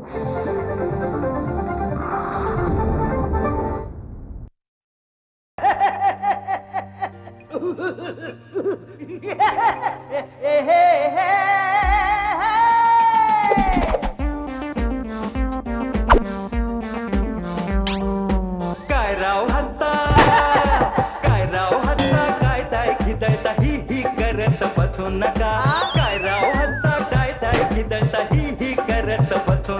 काय राव हत्ता? काय राव हत्ता? काय ताय खिदळता? ही ही करत बसू नका.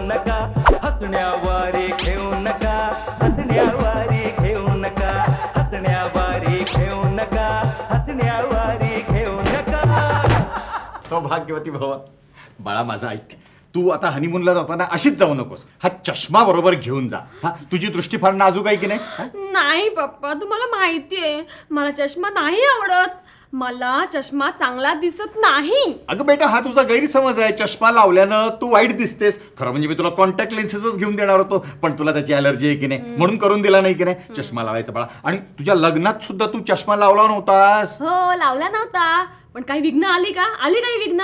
नका. हसण्यावारे घेऊ नका. हसण्यावारे घेऊ नका. हसण्यावारे घेऊ नका. हसण्यावारे घेऊ नका. सौभाग्यवती भव बाळा माझा ऐक. तू आता हनीमूनला जाताना अशीच जाऊ नकोस. हा चष्मा बरोबर घेऊन जा. हा तुझी दृष्टी फार नाजूक आहे की नाही? हा? नाही पप्पा तुम्हाला माहितीये मला चष्मा नाही आवडत. मला चष्मा चांगला दिसत नाही. अगं बेटा हा तुझा गैरसमज आहे. चष्मा लावल्यानं तू वाईट दिसतेस. खरं म्हणजे मी तुला कॉन्टॅक्ट लेन्सेसच घेऊन देणार होतो पण तुला त्याची अलर्जी आहे की नाही? म्हणून करून दिला नाही की नाही? चष्मा लावायचा बाळा. आणि तुझ्या लग्नात सुद्धा तू चष्मा लावला नव्हतास. हो लावला नव्हता. पण काही विघ्न आली का? आली काही विघ्न?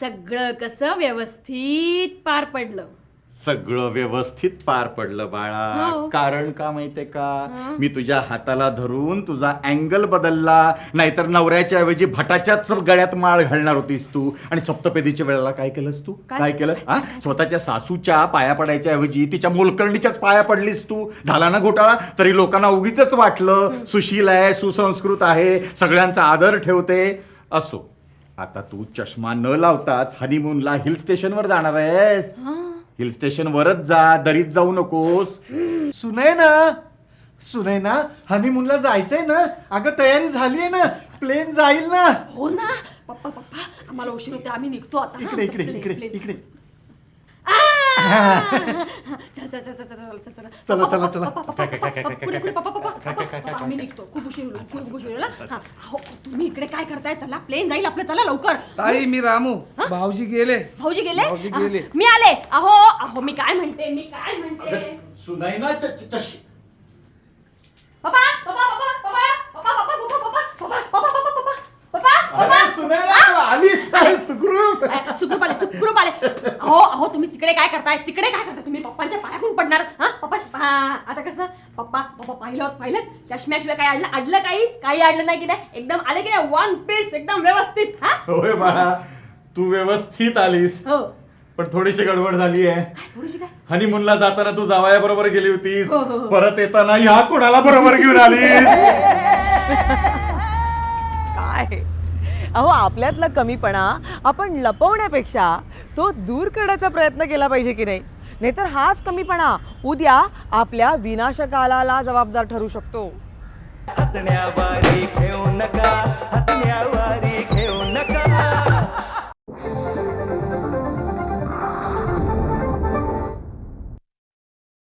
सगळं कसं व्यवस्थित पार पडलं. सगळं व्यवस्थित पार पडलं बाळा. हो. कारण का माहितीये का. मी तुझ्या हाताला धरून तुझा अँगल बदलला. नाहीतर नवऱ्याच्या ऐवजी भटाच्याच गळ्यात माळ घालणार होतीस तू. आणि सप्तपदीच्या वेळेला काय केलंस तू? काय? काय केलं हा? स्वतःच्या सासूच्या पाया पडायच्या ऐवजी तिच्या मोलकर्णीच्याच पाया पडलीस तू. झाला ना घोटाळा? तरी लोकांना उगीच वाटलं. सुशील आहे सुसंस्कृत आहे सगळ्यांचा आदर ठेवते. असो. आता तू चष्मा न लावताच हनीमूनला हिल स्टेशनवर जाणार आहेस. हिल स्टेशन वरच जा दरीत जाऊ नकोस. सुनय ना सुनय ना हनीमूनला जायचंय ना? अगं तयारी झाली आहे ना? प्लेन जाईल ना? हो ना. पप्पा पप्पा आम्हाला उशीर होते आम्ही निघतो आता हा. इकडे इकडे इकडे. इकडे. चला, चला, चला, चला, चला, चला, चला, चला, चला. पप्पा, पुढे, पुढे, पप्पा, पप्पा, आम्ही निघतो खूप उशीर होईल, खूप उशीर होईल, हा. अहो, तुम्ही इकडे काय करताय चला प्लेन जाईल आपलं चला लवकर ताई मी रामू भाऊजी गेले भाऊजी गेले भाऊजी गेले. हा, मी आले अहो अहो मी काय म्हणते मी काय म्हणते सुनाई ना चश- पप्पा पप्पा पप्पा पप्पा पप्पा पप्पा पप्पा पप्पा पप्पा पप्पा पप्पा पप्पा सुनाई आहे, सुखरूप. सुखरूप आले सुखरूप आले. अहो अहो तुम्ही तिकडे काय करताय? तिकडे काय करताय? तुम्ही पप्पांच्या पायातून पडणार. हा पप्पा हा आता कसं? पप्पा पप्पा पाहिलं होत पाहिलं चष्म्याशिवाय काय अडलं अडलं काही? काही अडलं नाही की नाही? एकदम आले की नाही? वन पीस एकदम व्यवस्थित हा? होय बाळा तू व्यवस्थित आलीस. हो. पण थोडीशी गडबड झाली आहे थोडीशी काय? हनीमूनला जाताना तू जावया बरोबर गेली होतीस. हो, हो, हो. परत येताना ह्या कोणाला बरोबर घेऊन आलीस? काय? अहो आपल्यातला कमीपणा आपण लपवण्यापेक्षा तो दूर करण्याचा प्रयत्न केला पाहिजे की नाही? नाहीतर हाच कमीपणा उद्या आपल्या विनाशकाला जबाबदार ठरू शकतो. घेऊ नका घेऊ नका.